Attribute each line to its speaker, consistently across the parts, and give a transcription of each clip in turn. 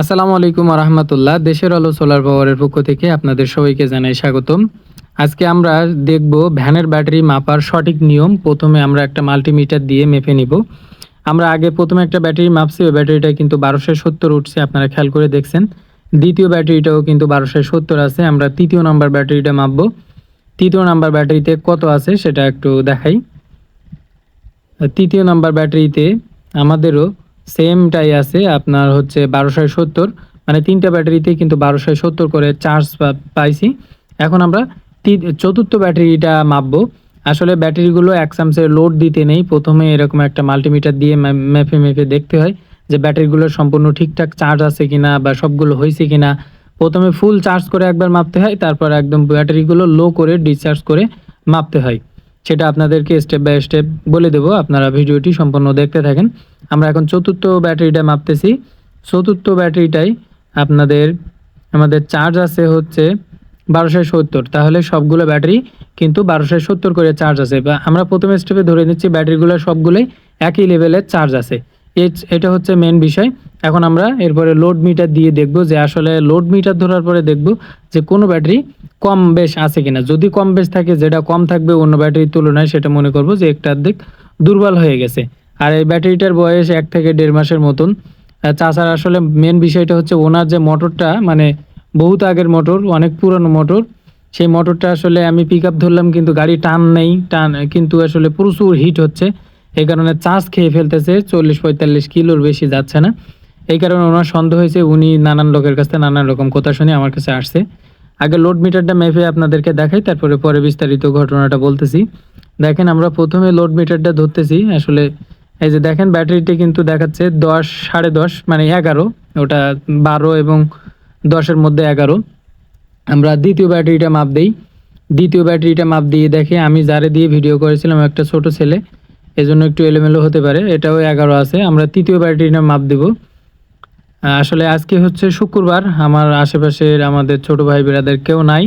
Speaker 1: আসসালামু আলাইকুম রহমতুল্লাহ দেশের আলো সোলার পাওয়ারের পক্ষ থেকে আপনাদের সবাইকে জানাই স্বাগতম। আজকে আমরা দেখব ভ্যানের ব্যাটারি মাপার সঠিক নিয়ম। প্রথমে আমরা একটা মাল্টিমিটার দিয়ে মেপে নিব। আমরা আগে প্রথমে একটা ব্যাটারি মাপছি, ওই ব্যাটারিটা কিন্তু বারোশো সত্তর উঠছে, আপনারা খেয়াল করে দেখছেন। দ্বিতীয় ব্যাটারিটাও কিন্তু বারোশো সত্তর আছে, আমরা তৃতীয় নাম্বার ব্যাটারিটা মাপবো। তৃতীয় নাম্বার ব্যাটারিতে কত আছে সেটা একটু দেখাই। তৃতীয় নাম্বার ব্যাটারিতে আমাদেরও সেমটাই আছে, আপনার হচ্ছে বারোশো সত্তর। মানে তিনটা ব্যাটারিতে কিন্তু বারোশো সত্তর করে চার্জ পাইছি। এখন আমরা চতুর্থ ব্যাটারিটা মাপবো। আসলে ব্যাটারিগুলো এক লোড দিতে নেই। প্রথমে এরকম একটা মাল্টিমিটার দিয়ে মেপে মেপে দেখতে হয় যে ব্যাটারিগুলো সম্পূর্ণ ঠিকঠাক চার্জ আছে কিনা বা সবগুলো হয়েছে কিনা। প্রথমে ফুল চার্জ করে একবার মাপতে হয়, তারপর একদম ব্যাটারিগুলো লো করে ডিসচার্জ করে মাপতে হয়। সেটা আপনাদেরকে স্টেপ বাই স্টেপ বলে দেবো। আপনারা ভিডিওটি সম্পূর্ণ দেখতে থাকেন। আমরা এখন চতুর্থ ব্যাটারিটা মাপতেছি। চতুর্থ ব্যাটারিটাই আপনাদের, আমাদের চার্জ আছে হচ্ছে বারোশো সত্তর। তাহলে সবগুলো ব্যাটারি কিন্তু বারোশো সত্তর করে চার্জ আছে। বা আমরা প্রথম স্টেপে ধরে নিচ্ছি, ব্যাটারিগুলো সবগুলোই একই লেভেলের চার্জ আছে। এটা হচ্ছে মেন বিষয়। এখন আমরা এরপরে লোড মিটার দিয়ে দেখব যে আসলে লোড মিটার ধরার পরে দেখব যে কোনো ব্যাটারি কম বেশ আছে কিনা। যদি কম বেশ থাকে, যেটা কম থাকবে অন্য ব্যাটারির তুলনায় সেটা মনে করব যে একটা অর্ধেক দুর্বল হয়ে গেছে। আর এই ব্যাটারিটার বয়স এক থেকে দেড় মাসের মতন। তাছাড়া আসলে মেন বিষয়টা হচ্ছে ওনার যে মোটরটা মানে বহুত আগের মোটর, অনেক পুরনো মোটর। সেই মোটরটা আসলে আমি পিক আপ ধরলাম কিন্তু গাড়ি টান নেই, টান, কিন্তু আসলে প্রচুর হিট হচ্ছে। এই কারণে চার্জ খেয়ে ফেলতেছে, চল্লিশ পঁয়তাল্লিশ কিলোর বেশি যাচ্ছে না। এই কারণে ওনার সন্দেহ হয়েছে, উনি নানান লোকের কাছ নানান রকম কথা শুনে আমার কাছে আসছে। আগে লোড মিটারটা মেপে আপনাদেরকে দেখাই, তারপরে পরে বিস্তারিত ঘটনাটা বলতেছি। দেখেন, আমরা প্রথমে লোড মিটারটা ধরতেছি, আসলে এই যে দেখেন, ব্যাটারিটা কিন্তু দেখাচ্ছে দশ, সাড়ে দশ মানে এগারো, ওটা বারো এবং দশের মধ্যে এগারো। আমরা দ্বিতীয় ব্যাটারিটা মাপ দিই। দ্বিতীয় ব্যাটারিটা মাপ দিয়ে দেখে আমি যারে দিয়ে ভিডিও করেছিলাম একটা ছোট ছেলে, এজন্য একটু এলোমেলো হতে পারে, এটাও এগারো আছে, আমরা তৃতীয় ব্যাটারিটা মাপ দেব। আসলে আজকে হচ্ছে শুক্রবার, আমার আশেপাশের আমাদের ছোট ভাই বেড়াদের কেউ নাই।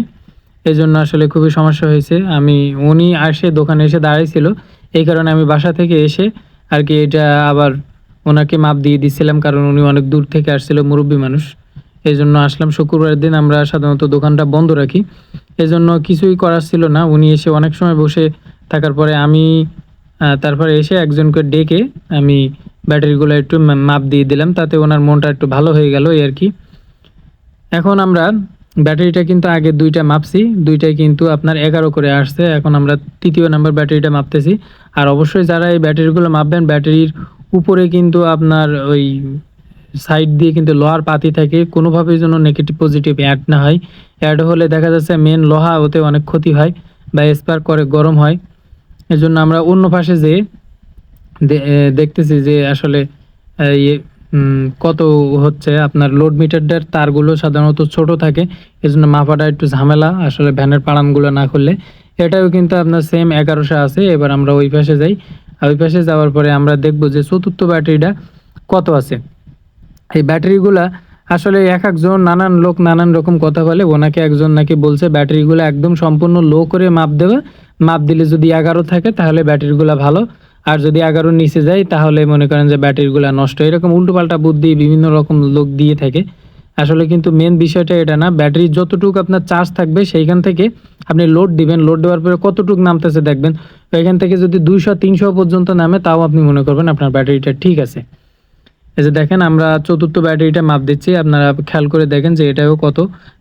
Speaker 1: এই জন্য আসলে খুবই সমস্যা হয়েছে। আমি, উনি আসে, দোকানে এসে দাঁড়াইছিল। এই কারণে আমি বাসা থেকে এসে আর কি এটা আবার ওনাকে মাপ দিয়ে দিছিলাম, কারণ উনি অনেক দূর থেকে আসছিল, মুরব্বী মানুষ। এই জন্য আসলাম শুক্রবারের দিন, আমরা সাধারণত দোকানটা বন্ধ রাখি। এই জন্য কিছুই করার ছিল না। উনি এসে অনেক সময় বসে থাকার পরে আমি তারপরে এসে একজনকে ডেকে আমি ব্যাটারিগুলো একটু মাপ দিয়ে দিলাম, তাতে ওনার মনটা একটু ভালো হয়ে গেল এই আর কি। এখন আমরা ব্যাটারিটা কিন্তু আগে দুইটা মাপছি, দুইটাই কিন্তু আপনার এগারো করে আসছে, এখন আমরা তৃতীয় নাম্বার ব্যাটারিটা মাপতেছি। আর অবশ্যই যারা এই ব্যাটারিগুলো মাপবেন, ব্যাটারির উপরে কিন্তু আপনার ওই সাইড দিয়ে কিন্তু লোহার পাতি থাকে, কোনোভাবেই যেন নেগেটিভ পজিটিভ অ্যাড না হয়। অ্যাড হলে দেখা যাচ্ছে মেন লোহা ওতে অনেক ক্ষতি হয়, বা স্পার্ক করে গরম হয়। এজন্য আমরা অন্য পাশে যেয়ে দেখতেছি যে আসলে ইয়ে, কত হচ্ছে আপনার লোড মিটারটার তারগুলো সাধারণত ছোট থাকে। এজন্য মাপাটা একটু ঝামেলা আসলে ভ্যানের পাড়ানগুলো না করলে এটাও কিন্তু আপনার সেম এগারোশো আছে এবার আমরা ওই পাশে যাই। ওই পাশে যাওয়ার পরে আমরা দেখব যে চতুর্থ ব্যাটারিটা কত আছে। এই ব্যাটারিগুলা আসলে এক একজন নানান লোক নানান রকম কথা বলে ওনাকে একজন নাকি বলছে ব্যাটারিগুলো একদম সম্পূর্ণ লো করে মাপ দেবে মাপ দিলে যদি এগারো থাকে তাহলে ব্যাটারিগুলো ভালো। আর যদি এগারোর নিচে যায় তাহলে মনে করেন যে ব্যাটারিগুলো নষ্ট। এরকম উল্টোপাল্টা বুদ্ধি বিভিন্ন রকম লোক দিয়ে থাকে। আসলে কিন্তু মেন বিষয়টা এটা না ব্যাটারি যতটুকু আপনার চার্জ থাকবে, সেইখান থেকে আপনি লোড দিবেন। লোড দেওয়ার পরে কতটুকু নামতেছে দেখবেন। এখান থেকে যদি দুইশো, তিনশো পর্যন্ত নামে, তাও আপনি মনে করবেন আপনার ব্যাটারিটা ঠিক আছে। এই যে দেখেন, আমরা চতুর্থ ব্যাটারিটা মাপ দিচ্ছি। আপনারা খেয়াল করে দেখেন যে এটাও কত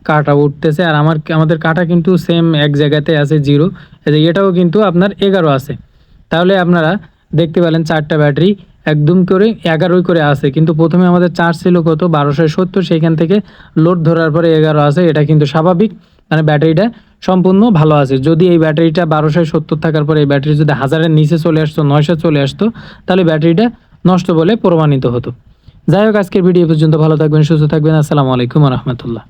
Speaker 1: কাটা উঠতেছে। আর আমার, আমাদের কাটা কিন্তু সেম এক জায়গাতে আছে জিরো এই যে এটাও কিন্তু আপনার এগারো আছে। তাহলে আপনারা দেখতে পেলেন চারটা ব্যাটারি, একদম করে এগারোই করে আছে। কিন্তু প্রথমে আমাদের চার্জ ছিল কত? বারোশো সত্তর, সেইখান থেকে লোড ধরার পরে এগারো আছে। এটা কিন্তু স্বাভাবিক মানে ব্যাটারিটা সম্পূর্ণ ভালো আছে। যদি এই ব্যাটারিটা বারোশো সত্তর থাকার পরে এই ব্যাটারি যদি হাজারের নিচে চলে আসতো, নয়শো চলে আসতো, তাহলে ব্যাটারিটা নষ্ট বলে প্রমাণিত হতো। যাই হোক, আজকের ভিডিও পর্যন্ত। ভালো থাকবেন, সুস্থ থাকবেন। আসসালামু আলাইকুম রহমতুল্লাহ।